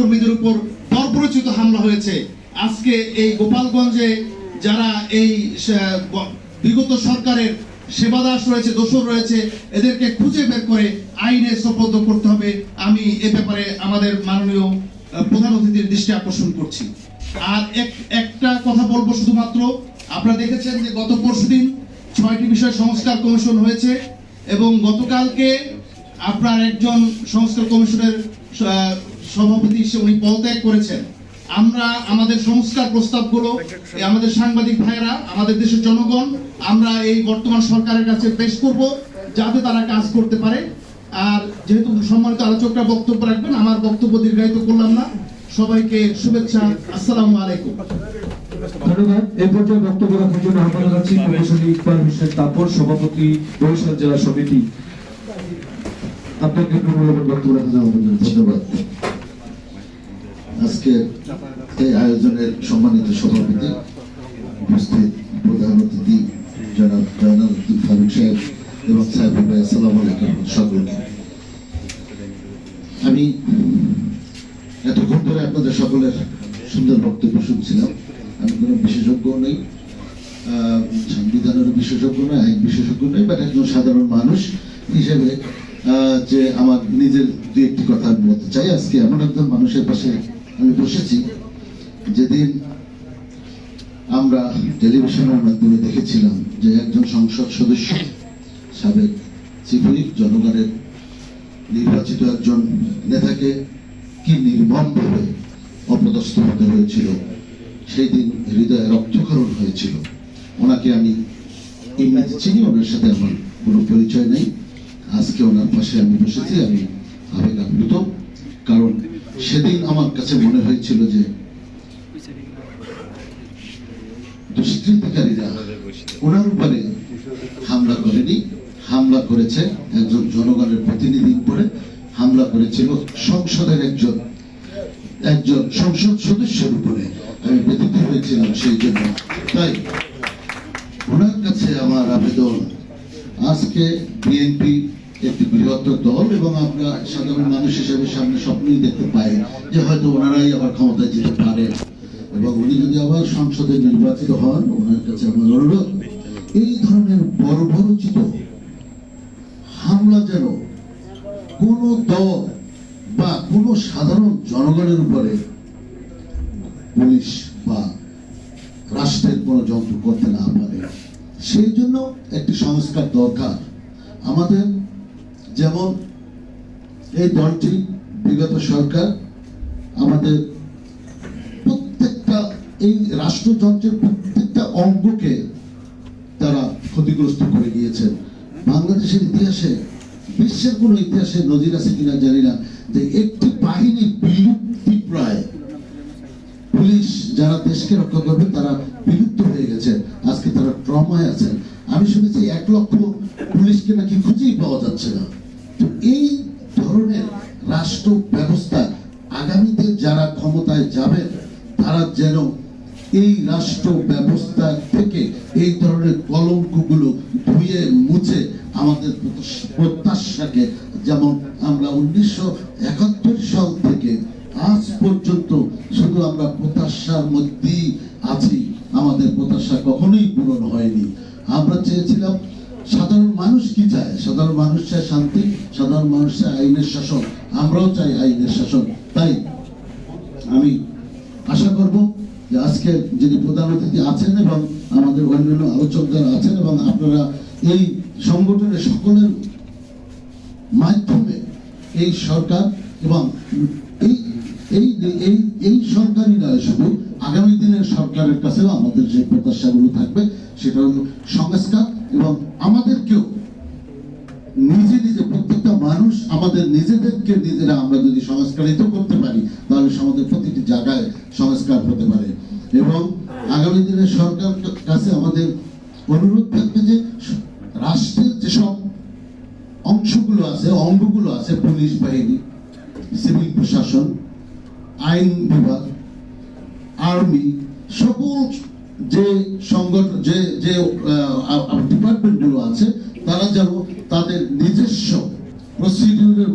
নেতাকর্মীদের উপর বর্বরচিত হামলা হয়েছে। আজকে এই গোপালগঞ্জে যারা এই বিগত সরকারের সেবাদাস রয়েছে, দোষর রয়েছে, এদেরকে খুঁজে বের করে আইনে সোপর্দ করতে হবে। আমি এ ব্যাপারে আমাদের মাননীয় প্রধান অতিথির দৃষ্টি আকর্ষণ করছি। আর এক, একটা কথা বলব শুধুমাত্র। আপনারা দেখেছেন যে গত পরশুদিন ছয়টি বিষয় সংস্কার কমিশন হয়েছে এবং গতকালকে আপনার একজন সংস্কার কমিশনের সভাপতি হিসেবে উনি পদত্যাগ করেছেন। আমরা আমাদের সংস্কার প্রস্তাবগুলো আমাদের সাংবাদিক ভাইয়েরা, আমাদের দেশের জনগণ, আমরা এই বর্তমান সরকারের কাছে পেশ করব যাতে তারা কাজ করতে পারে। আর যেহেতু সম্মানিত আলোচকরা বক্তব্য রাখবেন, আমার বক্তব্য দীর্ঘায়িত করলাম না। সবাইকে শুভেচ্ছা, আসসালামু আলাইকুম। ধন্যবাদ। এই পর্যায়ে বক্তব্য রাখার জন্য আহ্বান প্রকৌশলী ইকবাল হোসেন তাপর, সভাপতি, বরিশাল জেলা সমিতি। আপনাকে বক্তব্য ধন্যবাদ। আজকে এই আয়োজনের সম্মানিত সভাপতি উপস্থিত প্রধান অতিথি জনাব জয়নাল ফারুক সাহেব এবং সাহেব আসসালাম আলাইকুম সকলকে আমি এতক্ষণ ধরে আপনাদের সকলের সুন্দর বক্তব্য শুনছিলাম। আমি কোনো বিশেষজ্ঞ নই সংবিধানের বিশেষজ্ঞ নয়, আইন বিশেষজ্ঞ নই বাট একজন সাধারণ মানুষ হিসেবে যে আমার নিজের দু একটি কথা বলতে চাই। আজকে এমন একজন মানুষের পাশে আমি বসেছি যেদিন আমরা টেলিভিশনের মাধ্যমে দেখেছিলাম যে একজন সংসদ সদস্য, সাবেক চিফ জনগণের নির্বাচিত একজন নেতাকে কি নির্মমভাবে অপদস্থ হতে হয়েছিল সেই দিন হৃদয়ে রক্তক্ষরণ হয়েছিল। ওনাকে আমি এমনিতে চিনি, ওনার সাথে আমার কোনো পরিচয় নেই। আজকে ওনার পাশে আমি বসেছি, আমি আবেগ আপ্লুত, কারণ সেদিন আমার কাছে মনে হয়েছিল যে দুষ্কৃতিকারীরা ওনার উপরে হামলা করেনি, হামলা করেছে একজন জনগণের প্রতিনিধি উপরে, হামলা করেছিল সংসদের একজন একজন সংসদ সদস্যের উপরে। আমি ব্যথিত হয়েছিলাম সেই জন্য। তাই ওনার কাছে আমার আবেদন, আজকে বিএনপি একটি বৃহত্তর দল এবং আমরা সাধারণ মানুষ হিসেবে সামনে স্বপ্নই দেখতে পাই যে হয়তো ওনারাই আবার ক্ষমতায় যেতে পারে। এবং উনি যদি আবার সংসদে নির্বাচিত হন, ওনার কাছে আমার অনুরোধ, এই ধরনের বর্বরচিত হামলা যেন কোন দল বা কোন সাধারণ জনগণের উপরে পুলিশ বা রাষ্ট্রের কোনো যন্ত্র করতে না পারে। সেই জন্য একটি সংস্কার দরকার। আমাদের যেমন এই দলটি বিগত সরকার আমাদের প্রত্যেকটা এই রাষ্ট্রযন্ত্রের প্রত্যেকটা অঙ্গকে তারা ক্ষতিগ্রস্ত করে গিয়েছেন বাংলাদেশের ইতিহাসে, বিশ্বের কোনো ইতিহাসে নজির আছে কিনা জানি না, যে একটি বাহিনী বিলুপ্তি প্রায়। পুলিশ যারা দেশকে রক্ষা করবে, তারা বিলুপ্ত হয়ে গেছে। আজকে তারা ট্রমায় আছেন। আমি শুনেছি এক লক্ষ পুলিশকে নাকি খুঁজেই পাওয়া যাচ্ছে না। তো এই ধরনের রাষ্ট্র ব্যবস্থা আগামীতে যারা ক্ষমতায় যাবেন, তারা যেন এই রাষ্ট্র ব্যবস্থা থেকে এই ধরনের কলঙ্কগুলো ধুয়ে মুছে আমাদের প্রত্যাশাকে যেমন আমরা উনিশশো একাত্তর সাল থেকে আজ পর্যন্ত শুধু আমরা প্রত্যাশার মধ্যেই আছি। আমাদের প্রত্যাশা কখনোই পূরণ হয়নি। আমরা চেয়েছিলাম সাধারণ মানুষ কি চায়? সাধারণ মানুষ চায় শান্তি, সাধারণ মানুষ চায় আইনের শাসন। আমরাও চাই আইনের শাসন। তাই আমি আশা করব যে আজকে যিনি প্রধান অতিথি আছেন এবং আমাদের অন্যান্য আলোচক যারা আছেন এবং আপনারা এই সংগঠনের সকলের মাধ্যমে এই সরকার এবং এই এই এই সরকারই নয়, শুধু আগামী দিনের সরকারের কাছেও আমাদের যে প্রত্যাশাগুলো থাকবে সেটা হলো সংস্কার এবং আমাদেরকেও নিজে নিজে প্রত্যেকটা মানুষ আমাদের নিজেদেরকে নিজেরা আমরা যদি সংস্কারিত করতে পারি, তাহলে আমাদের প্রতিটি জায়গায় সংস্কার হতে পারে। এবং আগামী দিনে সরকার কাছে আমাদের অনুরোধ থাকবে যে, রাষ্ট্রের যেসব অংশগুলো আছে, অঙ্গগুলো আছে, পুলিশ বাহিনী, সিভিল প্রশাসন, আইন বিভাগ আর্মি সকল যে সংগঠন যে যে ডিপার্টমেন্টগুলো আছে তারা যেন তাদের নিজস্ব প্রসিডিউরের